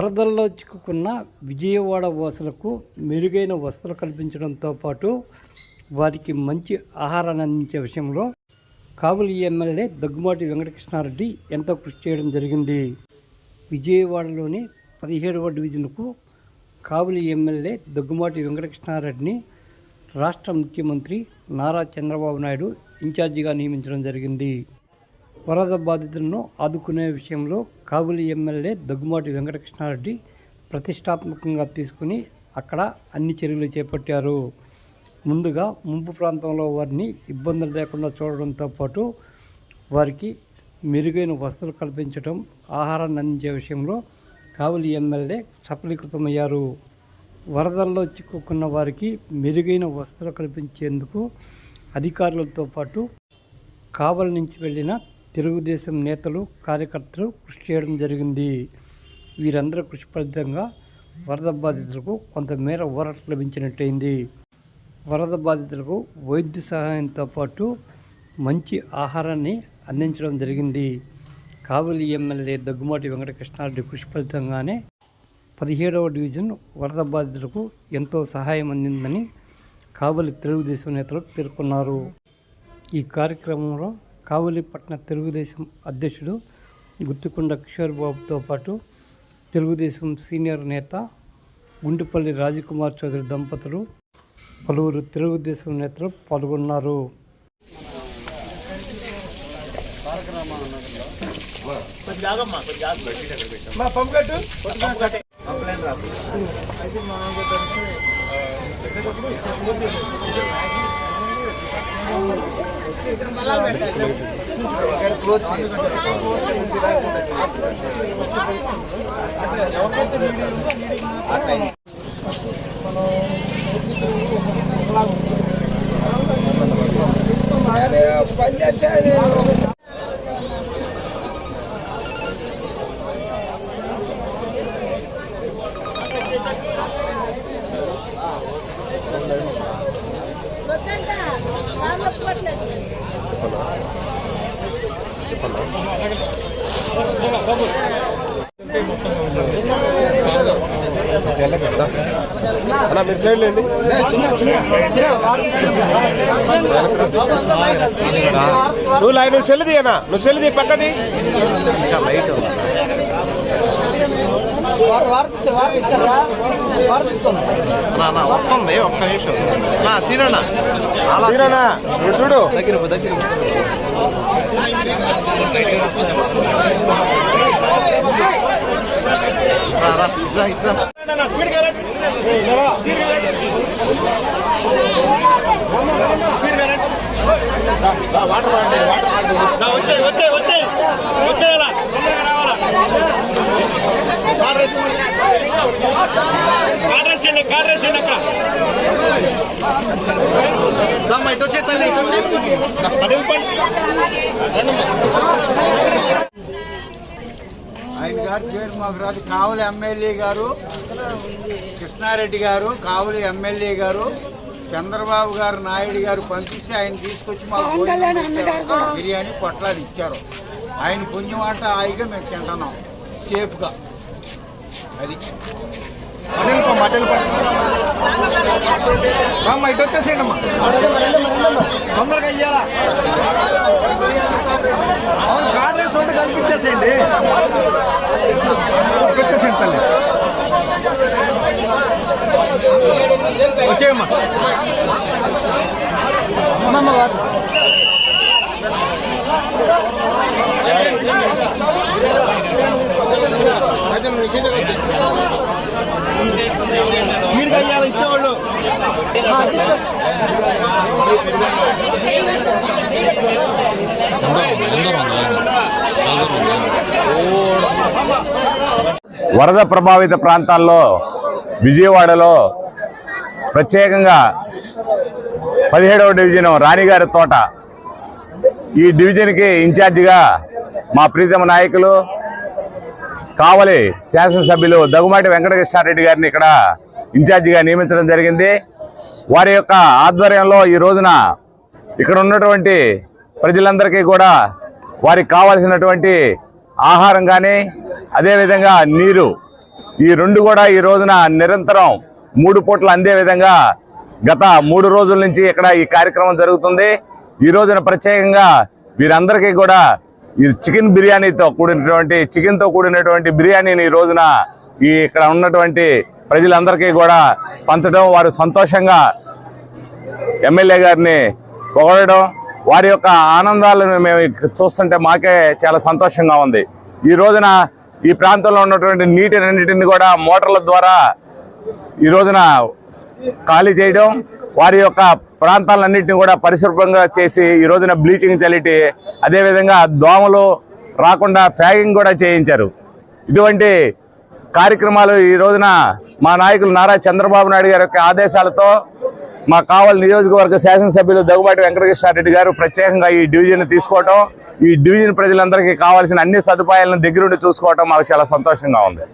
వరదల్లో చిక్కుకున్న విజయవాడ వాసులకు మెరుగైన వసతులు కల్పించడంతో పాటు వారికి మంచి ఆహారాన్ని అందించే విషయంలో కావలి ఎమ్మెల్యే దగ్గుమాటి వెంకటకృష్ణారెడ్డి ఎంతో కృషి చేయడం జరిగింది. విజయవాడలోని పదిహేడవ డివిజన్కు కావలి ఎమ్మెల్యే దగ్గుమాటి వెంకటకృష్ణారెడ్డిని రాష్ట్ర ముఖ్యమంత్రి నారా చంద్రబాబు నాయుడు ఇన్ఛార్జిగా నియమించడం జరిగింది. వరద బాధితులను ఆదుకునే విషయంలో కావులి ఎమ్మెల్యే దగ్గుమాటి వెంకటకృష్ణారెడ్డి ప్రతిష్టాత్మకంగా తీసుకుని అక్కడ అన్ని చర్యలు చేపట్టారు. ముందుగా ముంపు ప్రాంతంలో వారిని ఇబ్బందులు లేకుండా చూడడంతో పాటు వారికి మెరుగైన వసతులు కల్పించడం ఆహారాన్ని అందించే విషయంలో కావులి ఎమ్మెల్యే సఫలీకృతమయ్యారు. వరదల్లో చిక్కుకున్న వారికి మెరుగైన వసతులు కల్పించేందుకు అధికారులతో పాటు కావలి నుంచి వెళ్ళిన తెలుగుదేశం నేతలు కార్యకర్తలు కృషి చేయడం జరిగింది. వీరందరూ కృషి ఫలితంగా వరద బాధితులకు కొంతమేర ఊరట లభించినట్టయింది. వరద బాధితులకు వైద్య సహాయంతో పాటు మంచి ఆహారాన్ని అందించడం జరిగింది. కావలి ఎమ్మెల్యే దగ్గుమాటి వెంకటకృష్ణారెడ్డి కృషి ఫలితంగానే పదిహేడవ డివిజన్ వరద బాధితులకు ఎంతో సహాయం అందిందని కావలి తెలుగుదేశం నేతలు పేర్కొన్నారు. ఈ కార్యక్రమంలో కావలిపట్నం తెలుగుదేశం అధ్యక్షుడు గుత్తికొండ కిషోర్ బాబుతో పాటు తెలుగుదేశం సీనియర్ నేత గుంటుపల్లి రాజకుమార్ చౌదరి దంపతులు పలువురు తెలుగుదేశం నేతలు పాల్గొన్నారు. పని చేస్తే అన్న మీరు సైడ్ లేండి నువ్వు లైన్ నువ్వు సెల్లుది అన్న నువ్వు సెల్లుది పక్కది వస్తుంది ఒక్క నిమిషం. నా సీనన్న సీరనా నువ్వు చూడు. దగ్గర దగ్గర రా, రా, ఇట్రా, ఇట్రా. వచ్చాయి వచ్చాయి వచ్చాయి. వచ్చేయాలా తొందరగా రావాలా? చేయండి చేయండి అక్కడ. దమ్మా ఇటు వచ్చే తల్లి ఇటు వచ్చే. ఆయన గారు పేరు మాకు రాదు. కావలి ఎమ్మెల్యే గారు కృష్ణారెడ్డి గారు కావలి ఎమ్మెల్యే గారు చంద్రబాబు గారు నాయుడు గారు పంపిస్తే ఆయన తీసుకొచ్చి మాకు. బిర్యానీ పొట్లాలు ఇచ్చారు. ఆయన పుణ్యం ఆట హాయిగా మేము తింటున్నాం. సేఫ్గా అది. అటు వెళ్ళిపోమ్మా అటు ఇటు వచ్చేసేయండి అమ్మా తొందరగా ఇయ్యాలా? అవును కార్ రేస్ ఉంటే కల్పించేసేయండి. వచ్చేసేయండి తల్లి. వచ్చేయమ్మా. వరద ప్రభావిత ప్రాంతాల్లో విజయవాడలో ప్రత్యేకంగా పదిహేడవ డివిజన్ రాణిగారి తోట. ఈ డివిజన్కి ఇన్ఛార్జిగా మా ప్రీతమ నాయకులు కావలి శాసనసభ్యులు దగ్గుమాటి వెంకటకృష్ణారెడ్డి గారిని ఇక్కడ ఇన్ఛార్జిగా నియమించడం జరిగింది. వారి యొక్క ఆధ్వర్యంలో ఈ రోజున ఇక్కడ ఉన్నటువంటి ప్రజలందరికీ కూడా వారికి కావలసినటువంటి ఆహారం కానీ అదేవిధంగా నీరు. ఈ రెండు కూడా ఈ రోజున నిరంతరం మూడు పూటలు అందే విధంగా గత మూడు రోజుల నుంచి ఇక్కడ ఈ కార్యక్రమం జరుగుతుంది. ఈ రోజున ప్రత్యేకంగా వీరందరికీ కూడా ఈ చికెన్ బిర్యానీతో కూడినటువంటి చికెన్తో కూడినటువంటి బిర్యానీని ఈ రోజున ఈ ఇక్కడ ఉన్నటువంటి ప్రజలందరికీ కూడా పంచడం వారు సంతోషంగా ఎమ్మెల్యే గారిని పొగడడం వారి యొక్క ఆనందాలను మేము చూస్తుంటే మాకే చాలా సంతోషంగా ఉంది. ఈ రోజున ఈ ప్రాంతంలో ఉన్నటువంటి నీటినన్నిటిని కూడా మోటార్ల ద్వారా ఈ రోజున ఖాళీ చేయడం వారి యొక్క ప్రాంతాలన్నింటినీ కూడా పరిశుభ్రంగా చేసి ఈ రోజున బ్లీచింగ్ చల్లిటి అదేవిధంగా దోమలు రాకుండా ఫ్యాగింగ్ కూడా చేయించారు. ఇటువంటి కార్యక్రమాలు ఈ రోజున మా నాయకులు నారా చంద్రబాబు నాయుడు గారి యొక్క ఆదేశాలతో మా కావల్ నియోజకవర్గ శాసనసభ్యులు దగ్గుబాటి వెంకటకృష్ణారెడ్డి గారు ప్రత్యేకంగా ఈ డివిజన్ తీసుకోవటం ఈ డివిజన్ ప్రజలందరికీ కావాల్సిన అన్ని సదుపాయాలను దగ్గరుండి చూసుకోవటం మాకు చాలా సంతోషంగా ఉంది.